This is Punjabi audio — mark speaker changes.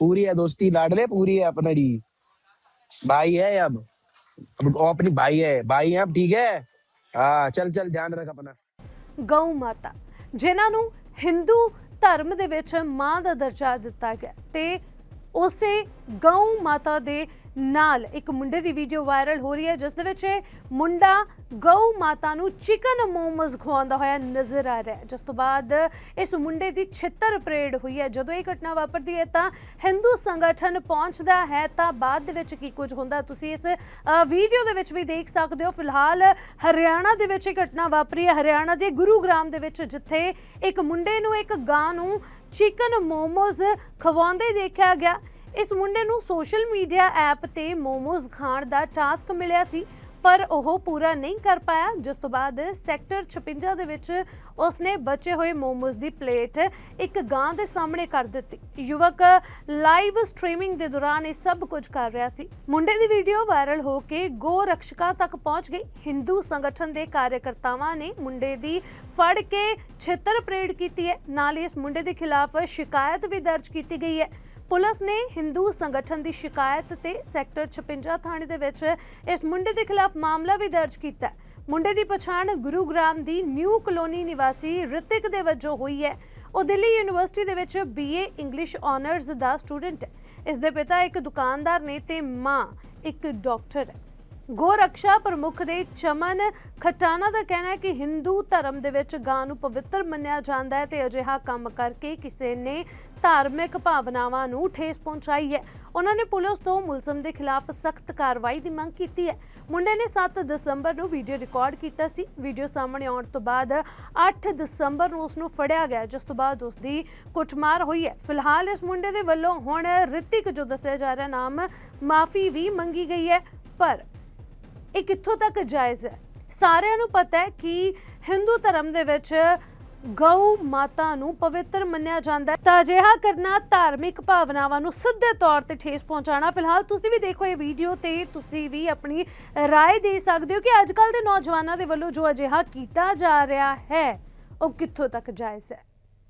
Speaker 1: पूरी है दोस्ती लाडले पूरी है अपनी भाई है अब अब वो अपनी भाई है भाई है अब ठीक है हाँ चल चल ध्यान रख अपना
Speaker 2: ਗਊ ਮਾਤਾ ਜਿਨ੍ਹਾਂ ਨੂੰ ਹਿੰਦੂ ਧਰਮ ਦੇ ਵਿੱਚ ਮਾਂ ਦਾ ਦਰਜਾ ਦਿੱਤਾ ਗਿਆ ਤੇ ਉਸੇ ਗਊ ਮਾਤਾ ਦੇ ਨਾਲ ਇੱਕ ਮੁੰਡੇ ਦੀ ਵੀਡੀਓ ਵਾਇਰਲ ਹੋ ਰਹੀ ਹੈ, ਜਿਸ ਦੇ ਵਿੱਚ ਇਹ ਮੁੰਡਾ ਗਊ ਮਾਤਾ ਨੂੰ ਚਿਕਨ ਮੋਮੋਜ਼ ਖਵਾਉਂਦਾ ਹੋਇਆ ਨਜ਼ਰ ਆ ਰਿਹਾ ਹੈ। ਜਿਸ ਤੋਂ ਬਾਅਦ ਇਸ ਮੁੰਡੇ ਦੀ ਛਿੱਤਰ ਪਰੇਡ ਹੋਈ ਹੈ। ਜਦੋਂ ਇਹ ਘਟਨਾ ਵਾਪਰਦੀ ਹੈ ਤਾਂ ਹਿੰਦੂ ਸੰਗਠਨ ਪਹੁੰਚਦਾ ਹੈ। ਤਾਂ ਬਾਅਦ ਦੇ ਵਿੱਚ ਕੀ ਕੁਝ ਹੁੰਦਾ, ਤੁਸੀਂ ਇਸ ਵੀਡੀਓ ਦੇ ਵਿੱਚ ਵੀ ਦੇਖ ਸਕਦੇ ਹੋ। ਫਿਲਹਾਲ ਹਰਿਆਣਾ ਦੇ ਵਿੱਚ ਇਹ ਘਟਨਾ ਵਾਪਰੀ ਹੈ। ਹਰਿਆਣਾ ਦੇ ਗੁਰੂਗ੍ਰਾਮ ਦੇ ਵਿੱਚ ਜਿੱਥੇ ਇੱਕ ਮੁੰਡੇ ਨੂੰ ਇੱਕ ਗਾਂ ਨੂੰ ਚਿਕਨ ਮੋਮੋਜ਼ ਖਵਾਉਂਦੇ ਦੇਖਿਆ ਗਿਆ। ਇਸ ਮੁੰਡੇ ਨੂੰ ਸੋਸ਼ਲ ਮੀਡੀਆ ਐਪ ਤੇ ਮੋਮੋਜ਼ ਖਾਣ ਦਾ ਟਾਸਕ ਮਿਲਿਆ ਸੀ, ਪਰ ਉਹ ਪੂਰਾ ਨਹੀਂ ਕਰ ਪਾਇਆ। ਜਿਸ ਤੋਂ ਬਾਅਦ ਸੈਕਟਰ 56 ਦੇ ਵਿੱਚ ਉਸਨੇ ਬਚੇ ਹੋਏ ਮੋਮੋਜ਼ ਦੀ ਪਲੇਟ ਇੱਕ ਗਾਂ ਦੇ ਸਾਹਮਣੇ ਕਰ ਦਿੱਤੀ। ਯੁਵਕ ਲਾਈਵ ਸਟ੍ਰੀਮਿੰਗ ਦੇ ਦੌਰਾਨ ਇਹ ਸਭ ਕੁਝ ਕਰ ਰਿਹਾ ਸੀ। ਮੁੰਡੇ ਦੀ ਵੀਡੀਓ ਵਾਇਰਲ ਹੋ ਕੇ ਗੋ ਰਕਸ਼ਕਾਂ ਤੱਕ ਪਹੁੰਚ ਗਈ। ਹਿੰਦੂ ਸੰਗਠਨ ਦੇ ਕਾਰਜਕਰਤਾਵਾਂ ਨੇ ਮੁੰਡੇ ਦੀ ਫੜ ਕੇ ਛਿੱਤਰ ਪਰੇਡ ਕੀਤੀ ਹੈ। ਨਾਲ ਹੀ ਇਸ ਮੁੰਡੇ ਦੇ ਖਿਲਾਫ ਸ਼ਿਕਾਇਤ ਵੀ ਦਰਜ ਕੀਤੀ ਗਈ ਹੈ। ਪੁਲਿਸ ਨੇ ਹਿੰਦੂ ਸੰਗਠਨ ਦੀ ਸ਼ਿਕਾਇਤ ਤੇ ਸੈਕਟਰ 56 ਥਾਣੇ ਦੇ ਵਿੱਚ ਇਸ ਮੁੰਡੇ ਦੇ ਖਿਲਾਫ ਮਾਮਲਾ ਵੀ ਦਰਜ ਕੀਤਾ ਮੁੰਡੇ ਦੀ ਪਛਾਣ ਗੁਰੂਗ੍ਰਾਮ ਦੀ ਨਿਊ ਕਲੋਨੀ ਨਿਵਾਸੀ ਰਿਤਿਕ ਦੇ ਵਜੋਂ ਹੋਈ ਹੈ। ਉਹ ਦਿੱਲੀ ਯੂਨੀਵਰਸਿਟੀ ਦੇ ਵਿੱਚ ਬੀਏ ਇੰਗਲਿਸ਼ ਆਨਰਜ਼ ਦਾ ਸਟੂਡੈਂਟ ਹੈ। ਇਸ ਦੇ ਪਿਤਾ ਇੱਕ ਦੁਕਾਨਦਾਰ ਨੇ ਤੇ ਮਾਂ ਇੱਕ ਡਾਕਟਰ ਹੈ। ਗੋ ਰਕਸ਼ਾ ਪ੍ਰਮੁੱਖ ਦੇ ਚਮਨ ਖਟਾਨਾ ਦਾ ਕਹਿਣਾ ਹੈ ਕਿ ਹਿੰਦੂ ਧਰਮ ਦੇ ਵਿੱਚ ਗਾਂ ਨੂੰ ਪਵਿੱਤਰ ਮੰਨਿਆ ਜਾਂਦਾ ਹੈ ਤੇ ਅਜਿਹਾ ਕੰਮ ਕਰਕੇ ਕਿਸੇ ਨੇ ਧਾਰਮਿਕ ਭਾਵਨਾਵਾਂ ਨੂੰ ਠੇਸ ਪਹੁੰਚਾਈ ਹੈ। ਉਹਨਾਂ ਨੇ ਪੁਲਿਸ ਤੋਂ ਮੁਲਜ਼ਮ ਦੇ ਖਿਲਾਫ ਸਖਤ ਕਾਰਵਾਈ ਦੀ ਮੰਗ ਕੀਤੀ ਹੈ। ਮੁੰਡੇ ਨੇ 7 ਦਸੰਬਰ ਨੂੰ ਵੀਡੀਓ ਰਿਕਾਰਡ ਕੀਤਾ ਸੀ। ਵੀਡੀਓ ਸਾਹਮਣੇ ਆਉਣ ਤੋਂ ਬਾਅਦ 8 ਦਸੰਬਰ ਨੂੰ ਉਸ ਨੂੰ ਫੜਿਆ ਗਿਆ, ਜਿਸ ਤੋਂ ਬਾਅਦ ਉਸ ਦੀ ਕੁੱਟਮਾਰ ਹੋਈ ਹੈ। ਫਿਲਹਾਲ ਇਸ ਮੁੰਡੇ ਦੇ ਵੱਲੋਂ ਹੁਣ ਰਿਤਿਕ ਜੋ ਦੱਸਿਆ ਜਾ ਰਿਹਾ ਨਾਮ ਮਾਫੀ ਵੀ ਮੰਗੀ ਗਈ ਹੈ, ਪਰ ਇਹ ਕਿੱਥੋਂ ਤੱਕ ਜਾਇਜ਼ ਹੈ ਸਾਰਿਆਂ ਨੂੰ ਪਤਾ ਹੈ ਕਿ ਹਿੰਦੂ ਧਰਮ ਦੇ ਵਿੱਚ ਗਊ ਮਾਤਾ ਨੂੰ ਪਵਿੱਤਰ ਮੰਨਿਆ ਜਾਂਦਾ ਹੈ ਤਾਂ ਅਜਿਹਾ ਕਰਨਾ ਧਾਰਮਿਕ ਭਾਵਨਾਵਾਂ ਨੂੰ ਸਿੱਧੇ ਤੌਰ ਤੇ ਠੇਸ ਪਹੁੰਚਾਉਣਾ ਫਿਲਹਾਲ ਤੁਸੀਂ ਵੀ ਦੇਖੋ ਇਹ ਵੀਡੀਓ ਤੇ ਤੁਸੀਂ ਵੀ ਆਪਣੀ رائے ਦੇ ਸਕਦੇ ਹੋ ਕਿ ਅੱਜ ਕੱਲ ਦੇ ਨੌਜਵਾਨਾਂ ਦੇ ਵੱਲੋਂ ਜੋ ਅਜਿਹਾ ਕੀਤਾ ਜਾ ਰਿਹਾ ਹੈ ਉਹ ਕਿੱਥੋਂ ਤੱਕ ਜਾਇਜ਼ ਹੈ